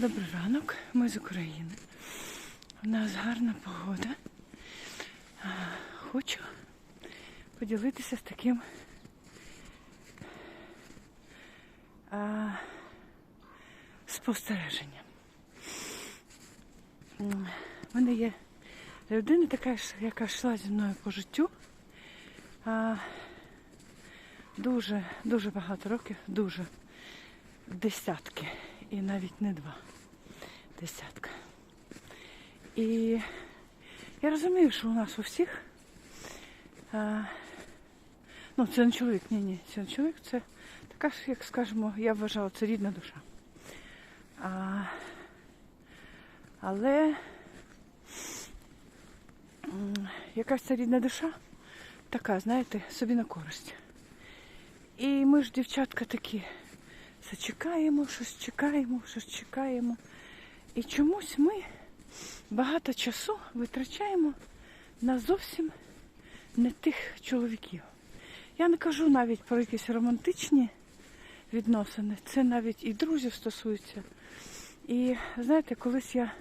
Добрий ранок, ми з України. У нас гарна погода. Хочу поділитися з таким а, спостереженням. У мене є людина така, яка йшла зі мною по життю. А, дуже, дуже багато років, дуже десятки, і навіть не два. Десятка. І я розумію, що у нас у всіх. А, ну, це не чоловік, ні, ні, це не чоловік, це така ж, як скажемо, я вважала, це рідна душа. А, але якась ця рідна душа така, знаєте, собі на користь. І ми ж, дівчатка, такі, все чекаємо, щось чекаємо, щось чекаємо. І чомусь ми багато часу витрачаємо на зовсім не тих чоловіків. Я не кажу навіть про якісь романтичні відносини, це навіть і друзів стосується. І знаєте, колись я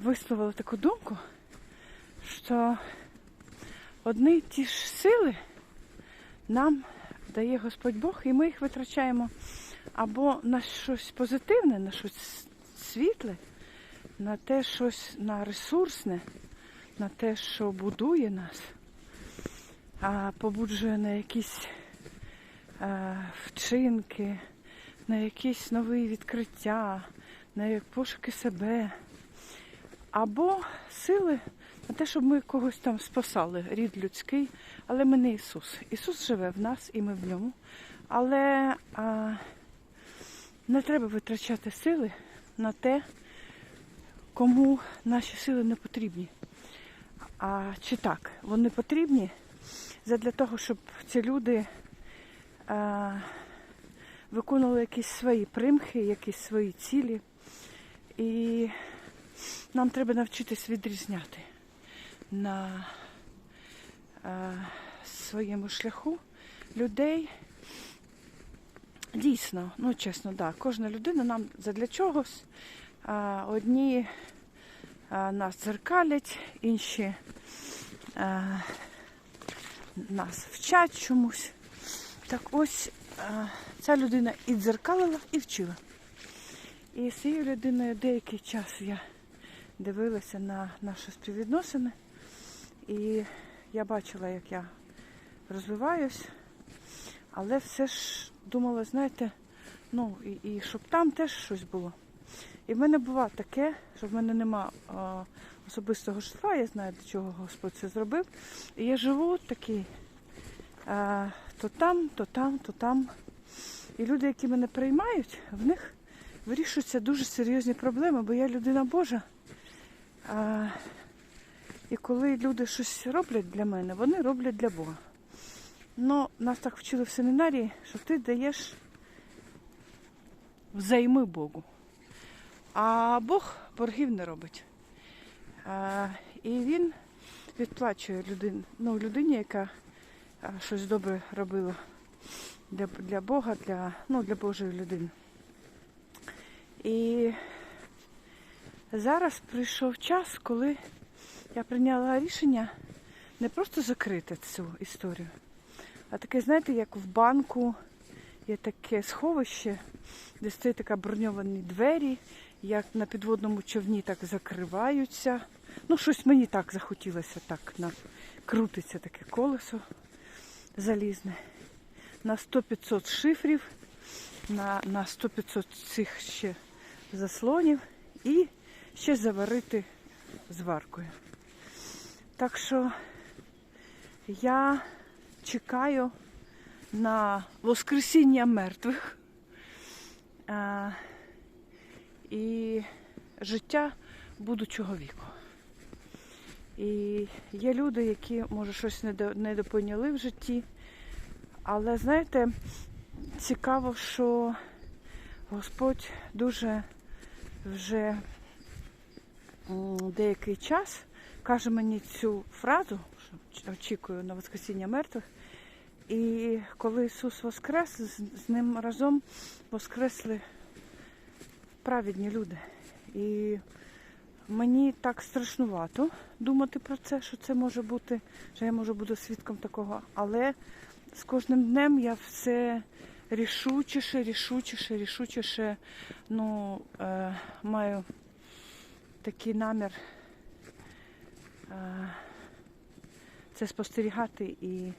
висловила таку думку, що одні й ті ж сили нам дає Господь Бог, і ми їх витрачаємо або на щось позитивне, на щось світле, на те щось на ресурсне, на те, що будує нас, а побуджує на якісь а, вчинки, на якісь нові відкриття, на пошуки себе. Або сили на те, щоб ми когось там спасали, рід людський, але ми не Ісус. Ісус живе в нас і ми в ньому. Але а, не треба витрачати сили на те, кому наші сили не потрібні. А чи так? Вони потрібні для того, щоб ці люди а, виконували якісь свої примхи, якісь свої цілі. І нам треба навчитись відрізняти на а, своєму шляху людей. Дійсно, ну чесно, да, кожна людина нам задля чогось. А, одні а, нас дзеркалять, інші а, нас вчать чомусь. Так ось а, ця людина і дзеркалила, і вчила. І з цією людиною деякий час я дивилася на наші співвідносини. І я бачила, як я розвиваюсь, але все ж думала, знаєте, ну і, і щоб там теж щось було. І в мене буває таке, що в мене нема а, особистого житла, я знаю, для чого Господь це зробив. І я живу такий а, то там, то там, то там. І люди, які мене приймають, в них вирішуються дуже серйозні проблеми, бо я людина Божа. А, і коли люди щось роблять для мене, вони роблять для Бога. Ну, нас так вчили в семінарії, що ти даєш взайми Богу. А Бог боргів не робить. А, і він відплачує людин, ну, людині, яка щось добре робила для, для Бога, для, ну, для Божої людини. І зараз прийшов час, коли я прийняла рішення не просто закрити цю історію, а таке, знаєте, як в банку є таке сховище, де стоїть така броньовані двері, як на підводному човні так закриваються. Ну, щось мені так захотілося, так на, крутиться таке колесо залізне. На 100-500 шифрів, на, на 100-500 цих ще заслонів і ще заварити зваркою. Так що я чекаю на Воскресіння мертвих а, і життя будучого віку. І є люди, які, може, щось недо- недопоняли в житті. Але знаєте, цікаво, що Господь дуже вже деякий час каже мені цю фразу, що очікую на Воскресіння мертвих. І коли Ісус воскрес, з, ним разом воскресли праведні люди. І мені так страшнувато думати про це, що це може бути, що я можу бути свідком такого. Але з кожним днем я все рішучіше, рішучіше, рішучіше ну, е, маю такий намір е, це спостерігати і,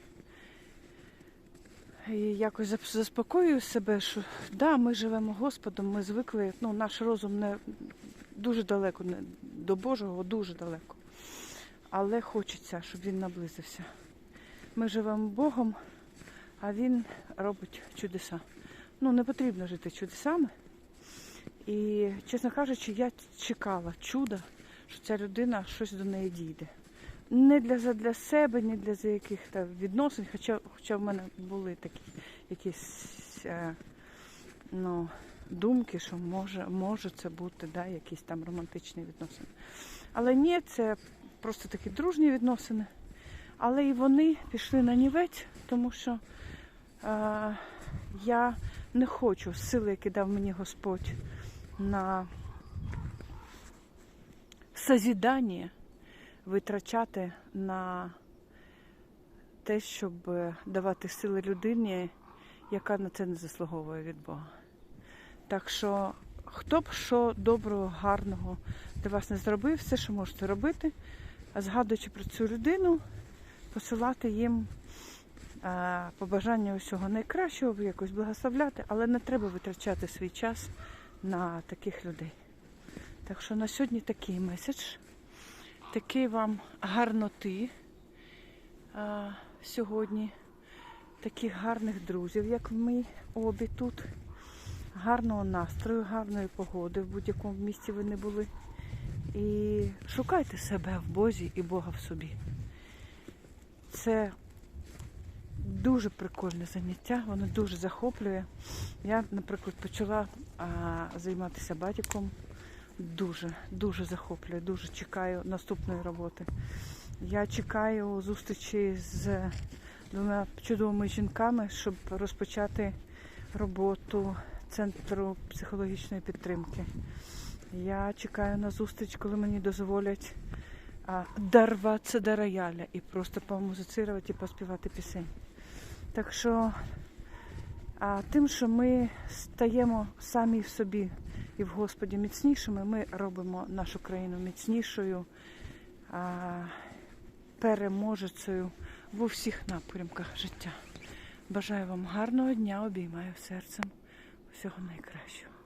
і якось заспокоюю себе, що да, ми живемо Господом, ми звикли, ну, наш розум не дуже далеко, не, до Божого дуже далеко. Але хочеться, щоб він наблизився. Ми живемо Богом, а він робить чудеса. Ну, не потрібно жити чудесами. І, чесно кажучи, я чекала чуда, що ця людина щось до неї дійде. Не для, для себе, не для за яких там відносин, хоча, хоча в мене були такі якісь е, ну, думки, що може, може це бути да, якісь там романтичні відносини. Але ні, це просто такі дружні відносини. Але і вони пішли на нівець, тому що е, я не хочу сили, які дав мені Господь на созідання, витрачати на те, щоб давати сили людині, яка на це не заслуговує від Бога. Так що, хто б що доброго, гарного для вас не зробив, все, що можете робити, згадуючи про цю людину, посилати їм е, побажання усього найкращого, якось благословляти, але не треба витрачати свій час на таких людей. Так що на сьогодні такий меседж, такий вам гарноти е, сьогодні, таких гарних друзів, як ми обі тут, гарного настрою, гарної погоди в будь-якому місці ви не були. І шукайте себе в Бозі і Бога в собі. Це дуже прикольне заняття, воно дуже захоплює. Я, наприклад, почала а, займатися батіком. Дуже, дуже захоплює, дуже чекаю наступної роботи. Я чекаю зустрічі з двома чудовими жінками, щоб розпочати роботу центру психологічної підтримки. Я чекаю на зустріч, коли мені дозволять а, дорватися до рояля і просто помузицирувати і поспівати пісень. Так що а, тим, що ми стаємо самі в собі і в Господі міцнішими, ми робимо нашу країну міцнішою, переможецею в усіх напрямках життя. Бажаю вам гарного дня, обіймаю серцем. Всього найкращого.